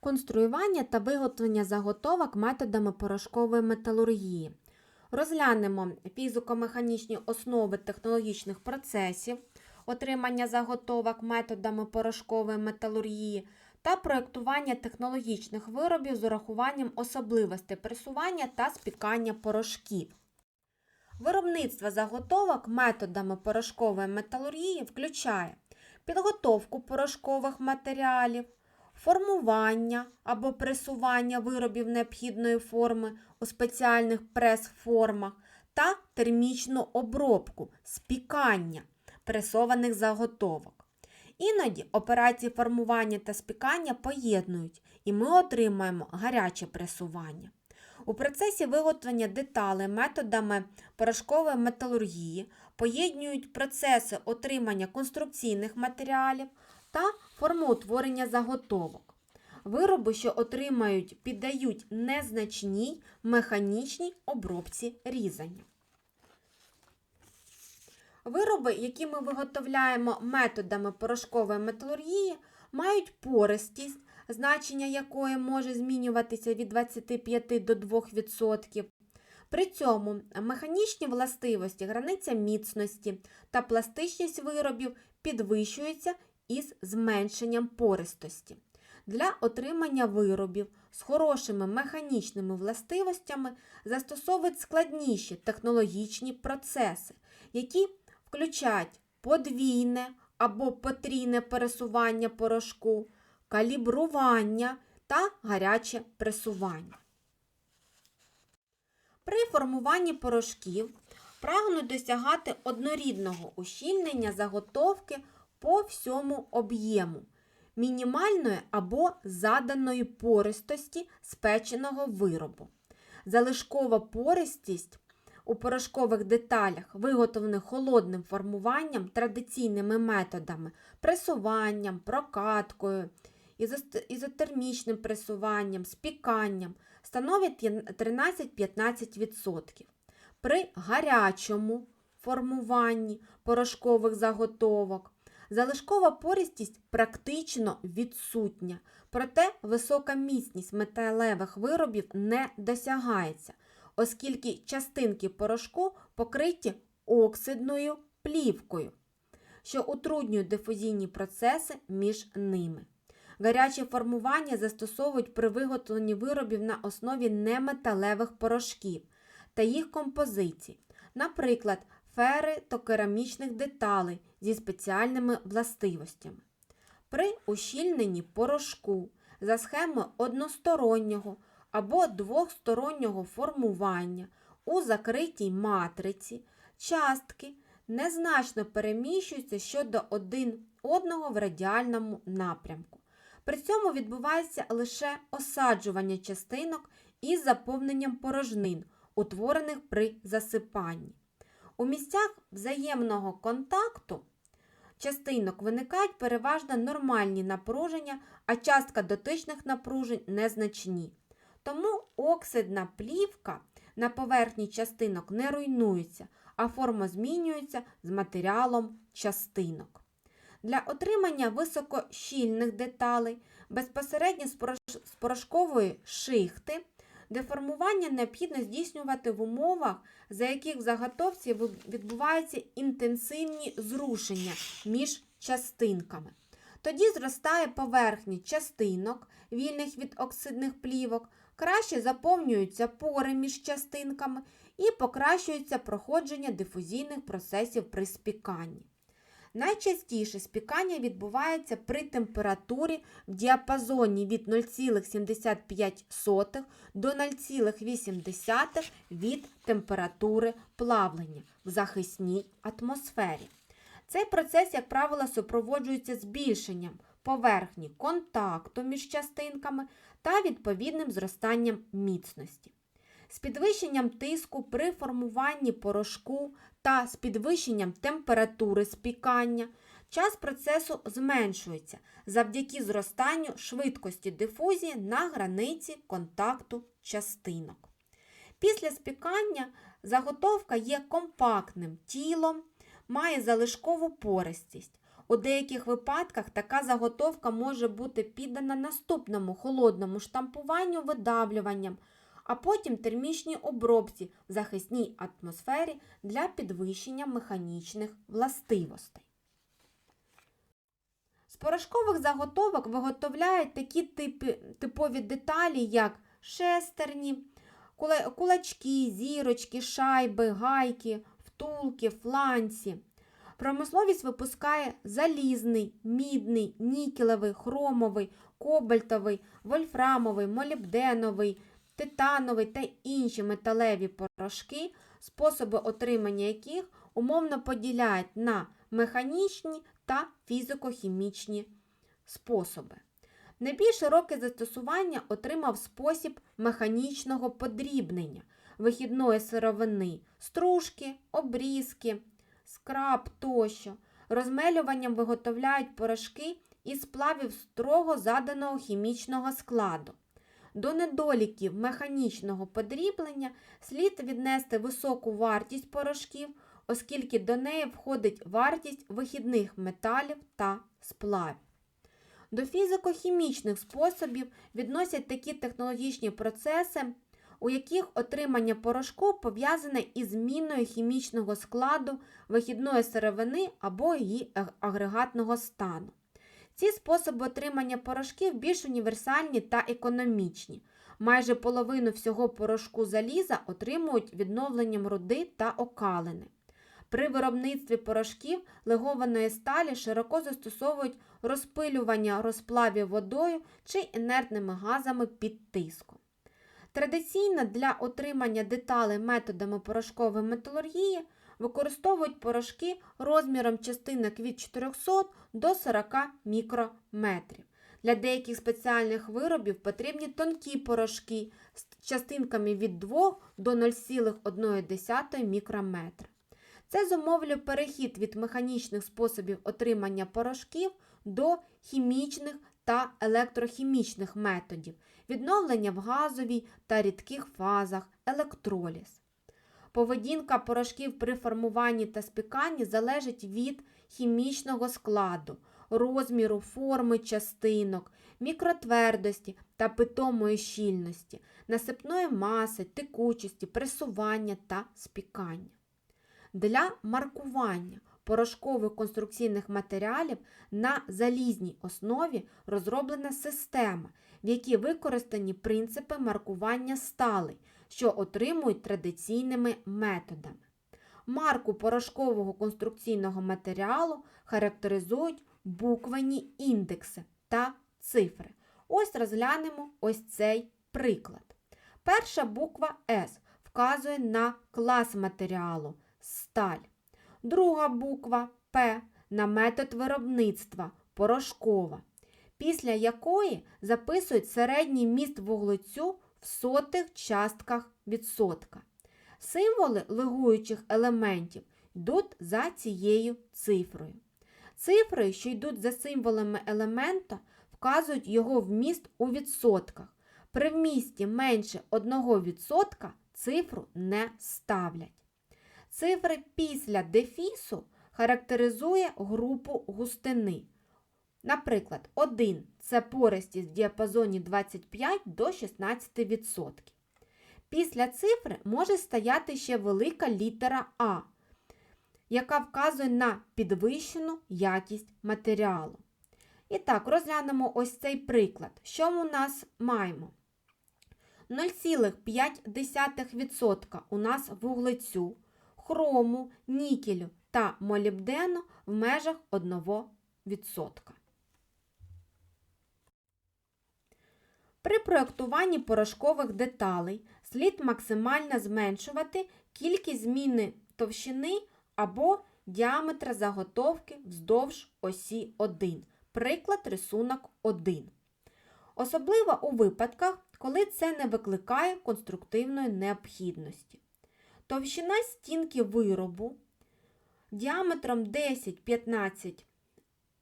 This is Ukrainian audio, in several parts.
конструювання та виготовлення заготовок методами порошкової металургії. Розглянемо фізико-механічні основи технологічних процесів, отримання заготовок методами порошкової металургії та проєктування технологічних виробів з урахуванням особливостей пресування та спікання порошків. Виробництво заготовок методами порошкової металургії включає підготовку порошкових матеріалів, формування або пресування виробів необхідної форми у спеціальних прес-формах та термічну обробку спікання пресованих заготовок. Іноді операції формування та спікання поєднують, і ми отримаємо гаряче пресування. У процесі виготовлення деталей методами порошкової металургії поєднують процеси отримання конструкційних матеріалів та формоутворення заготовок. Вироби, що отримають, піддають незначній механічній обробці різання. Вироби, які ми виготовляємо методами порошкової металургії, мають пористість, значення якої може змінюватися від 25 до 2%. При цьому механічні властивості, границя міцності та пластичність виробів підвищуються із зменшенням пористості. Для отримання виробів з хорошими механічними властивостями застосовують складніші технологічні процеси, які включають подвійне або потрійне пересування порошку, калібрування та гаряче пресування. При формуванні порошків прагнуть досягати однорідного ущільнення заготовки по всьому об'єму, мінімальної або заданої пористості спеченого виробу. Залишкова пористість у порошкових деталях, виготовлених холодним формуванням традиційними методами, пресуванням, прокаткою, ізотермічним пресуванням, спіканням, становить 13-15%. При гарячому формуванні порошкових заготовок залишкова порістість практично відсутня, проте висока міцність металевих виробів не досягається, оскільки частинки порошку покриті оксидною плівкою, що утруднює дифузійні процеси між ними. Гаряче формування застосовують при виготовленні виробів на основі неметалевих порошків та їх композицій, наприклад, фери та керамічних деталей зі спеціальними властивостями. При ущільненні порошку за схемою одностороннього або двостороннього формування у закритій матриці частки незначно переміщуються щодо один одного в радіальному напрямку. При цьому відбувається лише осаджування частинок із заповненням порожнин, утворених при засипанні. У місцях взаємного контакту частинок виникають переважно нормальні напруження, а частка дотичних напружень незначні. Тому оксидна плівка на поверхні частинок не руйнується, а форма змінюється з матеріалом частинок. Для отримання високощільних деталей безпосередньо з порошкової шихти деформування необхідно здійснювати в умовах, за яких в заготовці відбуваються інтенсивні зрушення між частинками. Тоді зростає поверхні частинок, вільних від оксидних плівок, краще заповнюються пори між частинками і покращується проходження дифузійних процесів при спіканні. Найчастіше спікання відбувається при температурі в діапазоні від 0,75 до 0,8 від температури плавлення в захисній атмосфері. Цей процес, як правило, супроводжується збільшенням поверхні контакту між частинками та відповідним зростанням міцності. З підвищенням тиску при формуванні порошку та з підвищенням температури спікання час процесу зменшується завдяки зростанню швидкості дифузії на границі контакту частинок. Після спікання заготовка є компактним тілом, має залишкову пористість. У деяких випадках така заготовка може бути піддана наступному холодному штампуванню видавлюванням, а потім термічній обробці в захисній атмосфері для підвищення механічних властивостей. З порошкових заготовок виготовляють такі типи, типові деталі, як шестерні, кулачки, зірочки, шайби, гайки, втулки, фланці. Промисловість випускає залізний, мідний, нікелевий, хромовий, кобальтовий, вольфрамовий, молібденовий, титановий та інші металеві порошки, способи отримання яких умовно поділяють на механічні та фізико-хімічні способи. Найбільш широке застосування отримав спосіб механічного подрібнення вихідної сировини, стружки, обрізки, скраб тощо. Розмелюванням виготовляють порошки із сплавів строго заданого хімічного складу. До недоліків механічного подріблення слід віднести високу вартість порошків, оскільки до неї входить вартість вихідних металів та сплавів. До фізико-хімічних способів відносять такі технологічні процеси, у яких отримання порошку пов'язане із зміною хімічного складу вихідної сировини або її агрегатного стану. Ці способи отримання порошків більш універсальні та економічні. Майже половину всього порошку заліза отримують відновленням руди та окалини. При виробництві порошків легованої сталі широко застосовують розпилювання розплавів водою чи інертними газами під тиском. Традиційно для отримання деталей методами порошкової металургії використовують порошки розміром частинок від 400 до 40 мікрометрів. Для деяких спеціальних виробів потрібні тонкі порошки з частинками від 2 до 0,1 мікрометра. Це зумовлює перехід від механічних способів отримання порошків до хімічних та електрохімічних методів, відновлення в газовій та рідких фазах, електроліз. Поведінка порошків при формуванні та спіканні залежить від хімічного складу, розміру, форми частинок, мікротвердості та питомої щільності, насипної маси, текучості, пресування та спікання. Для маркування порошкових конструкційних матеріалів на залізній основі розроблена система, в якій використані принципи маркування сталей, що отримують традиційними методами. Марку порошкового конструкційного матеріалу характеризують буквені індекси та цифри. Ось розглянемо ось цей приклад. Перша буква С вказує на клас матеріалу сталь. Друга буква П на метод виробництва порошкова, після якої записують середній міст вуглецю в сотих частках відсотка. Символи лигуючих елементів йдуть за цією цифрою. Цифри, що йдуть за символами елемента, вказують його вміст у відсотках. При вмісті менше 1% цифру не ставлять. Цифри після дефісу характеризує групу густини. Наприклад, 1 це пористість в діапазоні 25 до 16%. Після цифри може стояти ще велика літера А, яка вказує на підвищену якість матеріалу. І так, розглянемо ось цей приклад. Що ми у нас маємо? 0,5% у нас вуглецю, хрому, нікелю та молібдену в межах 1%. При проєктуванні порошкових деталей слід максимально зменшувати кількість зміни товщини або діаметра заготовки вздовж осі 1. Приклад рисунок 1. Особливо у випадках, коли це не викликає конструктивної необхідності. Товщина стінки виробу діаметром 10-15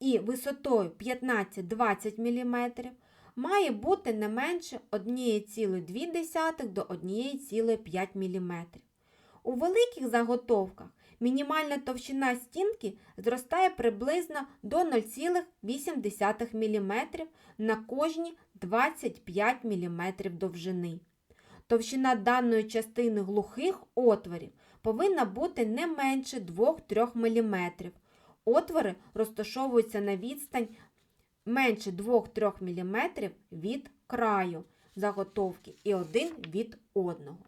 і висотою 15-20 мм має бути не менше 1,2 до 1,5 мм. У великих заготовках Мінімальна товщина стінки зростає приблизно до 0,8 мм на кожні 25 мм довжини. Товщина даної частини глухих отворів повинна бути не менше 2-3 мм. Отвори розташовуються на відстань менше 2-3 мм від краю заготовки і один від одного.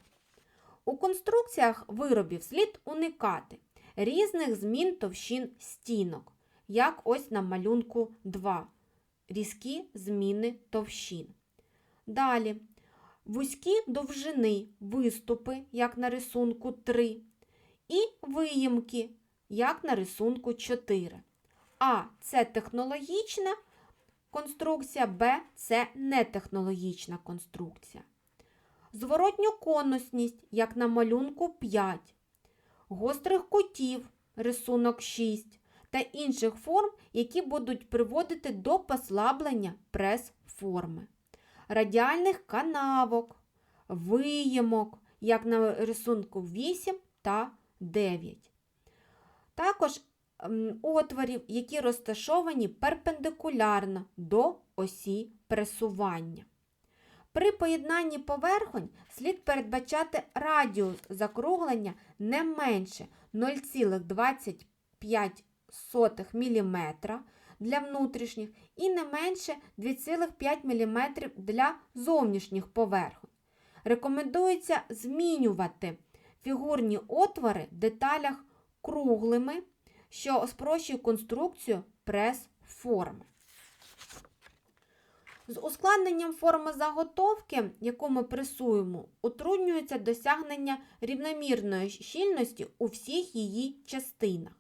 У конструкціях виробів слід уникати різних змін товщин стінок, як ось на малюнку 2. Різкі зміни товщин. Далі вузькі довжини виступи, як на рисунку 3, і виїмки, як на рисунку 4. А це технологічна конструкція, Б це нетехнологічна конструкція. Зворотню конусність, як на малюнку 5, гострих кутів, рисунок 6 та інших форм, які будуть приводити до послаблення прес-форми, радіальних канавок, виємок, як на рисунку 8 та 9. Також отворів, які розташовані перпендикулярно до осі пресування. При поєднанні поверхонь слід передбачати радіус закруглення не менше 0,25 мм для внутрішніх і не менше 2,5 мм для зовнішніх поверхонь. Рекомендується змінювати фігурні отвори в деталях круглими, що спрощує конструкцію прес-форми. З ускладненням форми заготовки, яку ми пресуємо, утруднюється досягнення рівномірної щільності у всіх її частинах.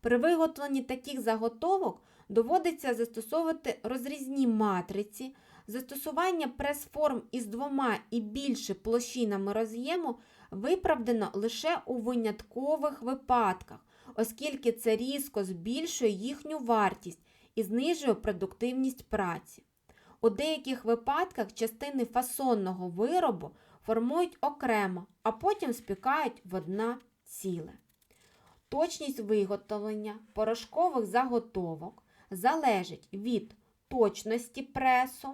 При виготовленні таких заготовок доводиться застосовувати розрізні матриці, застосування прес-форм із двома і більше площинами роз'єму виправдано лише у виняткових випадках, оскільки це різко збільшує їхню вартість і знижує продуктивність праці. У деяких випадках частини фасонного виробу формують окремо, а потім спікають в одна ціле. Точність виготовлення порошкових заготовок залежить від точності пресу,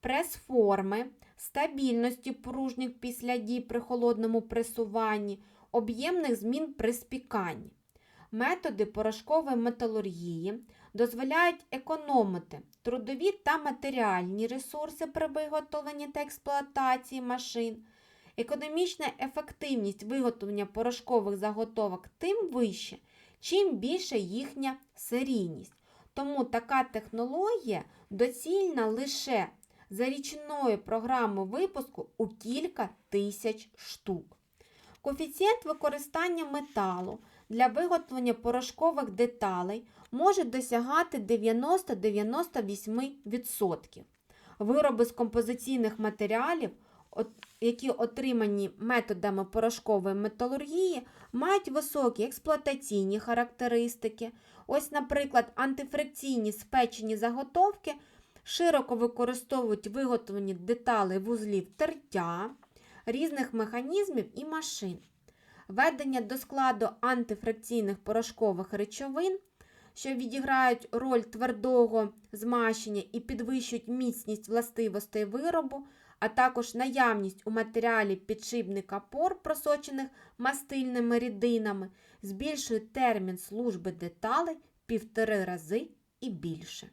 прес-форми, стабільності пружніх після дій при холодному пресуванні, об'ємних змін при спіканні. Методи порошкової металургії дозволяють економити трудові та матеріальні ресурси при виготовленні та експлуатації машин. Економічна ефективність виготовлення порошкових заготовок тим вище, чим більше їхня серійність. Тому така технологія доцільна лише за річною програмою випуску у кілька тисяч штук. Коефіцієнт використання металу для виготовлення порошкових деталей може досягати 90-98%. Вироби з композиційних матеріалів, які отримані методами порошкової металургії, мають високі експлуатаційні характеристики. Ось, наприклад, антифрикційні спечені заготовки широко використовують виготовлені деталей вузлів тертя, різних механізмів і машин. Введення до складу антифракційних порошкових речовин, що відіграють роль твердого змащення і підвищують міцність властивостей виробу, а також наявність у матеріалі підшипника пор, просочених мастильними рідинами, збільшує термін служби деталей півтори рази і більше.